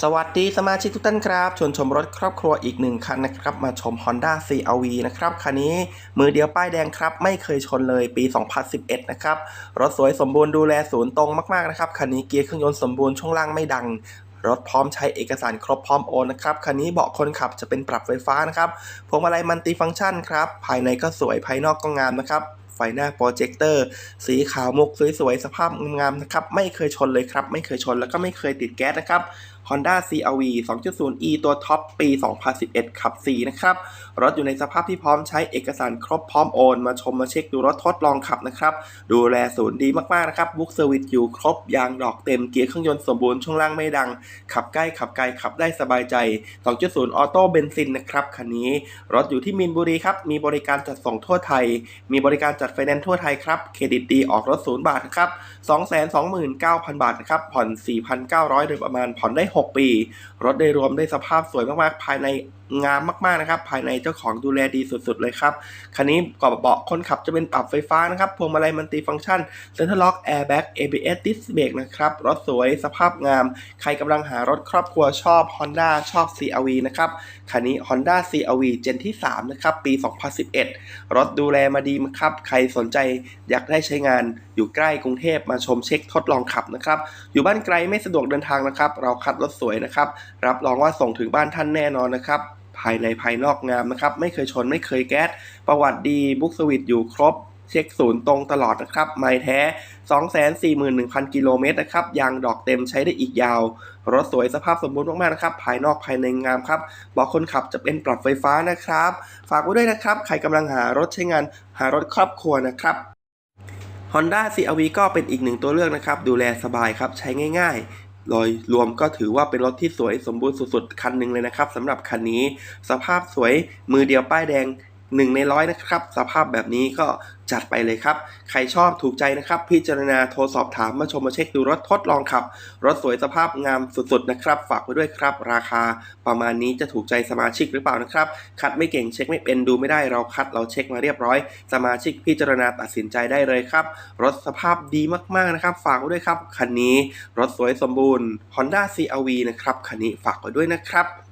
สวัสดีสมาชิกทุกท่านครับชวนชมรถครอบครัวอีกหนึ่งคันนะครับมาชม Honda CRV นะครับคันนี้มือเดียวป้ายแดงครับไม่เคยชนเลยปี 2011 นะครับรถสวยสมบูรณ์ดูแลศูนย์ตรงมากๆนะครับคันนี้เกียร์เครื่องยนต์สมบูรณ์ช่วงล่างไม่ดังรถพร้อมใช้เอกสารครบพร้อมโอนนะครับ คันนี้เบาะคนขับจะเป็นปรับไฟฟ้านะครับ พวงมาลัยมัลติฟังก์ชันครับ ภายในก็สวยภายนอกก็งามนะครับ ไฟหน้าโปรเจคเตอร์ สีขาวมุกสวยๆ สภาพงามๆนะครับ ไม่เคยชนเลยครับ ไม่เคยชนแล้วก็ไม่เคยติดแก๊สนะครับ Honda CRV 2.0e ตัวท็อปปี 2011 ขับ 4 นะครับ รถอยู่ในสภาพที่พร้อมใช้เอกสารครบพร้อมโอน มาชมมาเช็คดูรถทดลองขับนะครับ ดูแลศูนย์ดีมากๆนะครับบุ๊กเซอร์วิสอยู่ครบ ยางดอกเต็มเกียร์เครื่องยนต์สมบูรณ์ช่วงล่างไม่ดัง ขับใกล้ขับไกลขับได้สบายใจ 2.0 ออโต้เบนซินนะครับคันนี้ รถอยู่ที่มีนบุรีครับมีบริการจัดส่งทั่วไทย มีบริการจัดไฟแนนซ์ทั่วไทยครับเครดิตดีออกรถศูนย์บาทนะครับ 229,000 บาทนะครับผ่อน 4,900โดยประมาณผ่อนได้6 ปี รถโดยรวมได้สภาพสวยมากๆ ภายในงามมากๆนะครับ ภายในเจ้าของดูแลดีสุดๆเลยครับ คันนี้กรอบเบาะคนขับจะเป็นปรับไฟฟ้านะครับ พวงมาลัยมันติฟังก์ชัน เซ็นทรัลล็อก แอร์แบ็ก ABS ดิสเบรกนะครับ รถสวยสภาพงาม ใครกำลังหารถครอบครัวชอบ Honda ชอบ CRV นะครับ คันนี้ Honda CRV เจนที่ 3 นะครับ ปี 2011 รถดูแลมาดีมาครับ ใครสนใจอยากได้ใช้งานอยู่ใกล้กรุงเทพมาชมเช็คทดลองขับนะครับ อยู่บ้านไกลไม่สะดวกเดินทางนะครับ เราคัดรถสวยนะครับ รับรองว่าส่งถึงบ้านท่านแน่นอนนะครับ ภายในภายนอกงามนะครับ ไม่เคยชนไม่เคยแก๊ส ประวัติดีบุ๊กสวิตอยู่ครบ เช็คศูนย์ตรงตลอดนะครับ ไม้แท้ 241,000 กิโลเมตรนะครับ ยางดอกเต็มใช้ได้อีกยาว รถสวยสภาพสมบูรณ์มากๆนะครับ ภายนอกภายในงามครับ บอกคนขับจะเป็นปรับไฟฟ้านะครับ ฝากไว้ด้วยนะครับ ใครกำลังหารถใช้งาน หารถครอบครัวนะครับ Honda CRV ก็เป็นอีกหนึ่งตัวเลือกนะครับ ดูแลสบายครับ ใช้ง่าย ๆ โดยรวมก็ถือว่าเป็นรถที่สวยสมบูรณ์สุดๆ คันหนึ่งเลยนะครับสำหรับคันนี้ สภาพสวยมือเดียวป้ายแดง หนึ่งในร้อยนะครับ สภาพแบบนี้ก็จัดไปเลยครับ ใครชอบถูกใจนะครับ พิจารณาโทรสอบถามมาชมมาเช็คดูรถทดลองขับ รถสวยสภาพงามสุดๆนะครับ ฝากไว้ด้วยครับ ราคาประมาณนี้จะถูกใจสมาชิกหรือเปล่านะครับ คัดไม่เก่งเช็คไม่เป็นดูไม่ได้เราคัดเราเช็คมาเรียบร้อย สมาชิกพิจารณาตัดสินใจได้เลยครับ รถสภาพดีมากๆนะครับ ฝากไว้ด้วยครับคันนี้รถสวยสมบูรณ์ Honda CRV นะครับคันนี้ฝากไว้ด้วยนะครับ